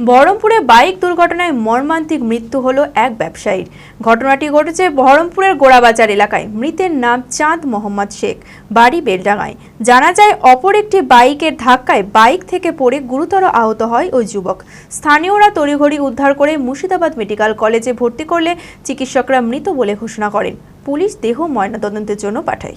বহরমপুরে বাইক দুর্ঘটনায় মর্মান্তিক মৃত্যু হলো এক ব্যবসায়ীর। ঘটনাটি ঘটেছে বহরমপুরের গোড়াবাজার এলাকায়। মৃতের নাম চাঁদ মোহাম্মদ শেখ, বাড়ি বেলডাঙায় জানা যায়, অপর একটি বাইকের ধাক্কায় বাইক থেকে পড়ে গুরুতর আহত হয় ওই যুবক। স্থানীয়রা তড়িঘড়ি উদ্ধার করে মুর্শিদাবাদ মেডিকেল কলেজে ভর্তি করলে চিকিৎসকরা মৃত বলে ঘোষণা করেন। পুলিশ দেহ ময়নাতদন্তের জন্য পাঠায়।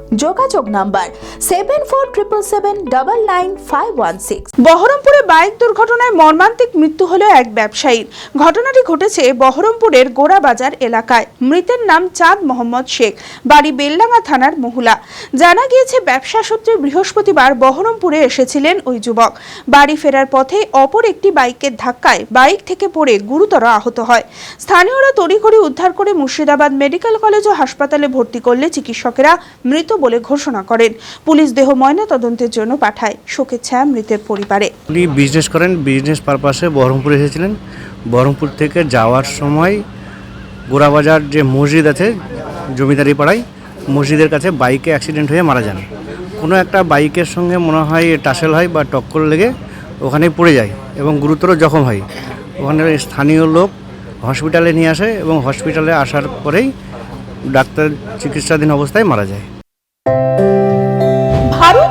যোগাযোগ number seven four triple seven double nine five one six বহরমপুরে বাইক দুর্ঘটনায় মর্মান্তিক মৃত্যু হলো এক ব্যবসায়ীর ঘটনাটি ঘটেছে বহরমপুরের গোড়াবাজার এলাকায়। মৃতের নাম চাঁদ মোহাম্মদ শেখ। বাড়ি বেলডাঙ্গা থানার মহুলা। জানা গিয়েছে, ব্যবসা সূত্রে বৃহস্পতিবার বহরমপুরে এসেছিলেন ওই যুবক। বাড়ি ফেরার পথে অপর একটি বাইকের ধাক্কায় বাইক থেকে পড়ে গুরুতর আহত হয়। স্থানীয়রা তড়িঘড়ি উদ্ধার করে মুর্শিদাবাদ মেডিকেল কলেজ ও হাসপাতালে ভর্তি করলে চিকিৎসকেরা মৃত বলে ঘোষণা করেন। পুলিশ দেহ ময়না তদন্তের জন্য পাঠায়। শোকের ছায়া মৃতের পরিবারে। উনি বিজনেস করেন বিজনেস পারপাসে বহরমপুর এসেছিলেন। বহরমপুর থেকে যাওয়ার সময় গোড়াবাজার যে মসজিদ আছে, জমিদারি পাড়ায়, মসজিদের কাছে বাইকে অ্যাক্সিডেন্ট হয়ে মারা যান। কোনো একটা বাইকের সঙ্গে মনে হয় টাসেল হয় বা টক্কর লেগে ওখানে পড়ে যায় এবং গুরুতর জখম হয়। ওখানে স্থানীয় লোক হসপিটালে নিয়ে আসে এবং হসপিটালে আসার পরেই ডাক্তার চিকিৎসাধীন অবস্থায় মারা যায়। Woo!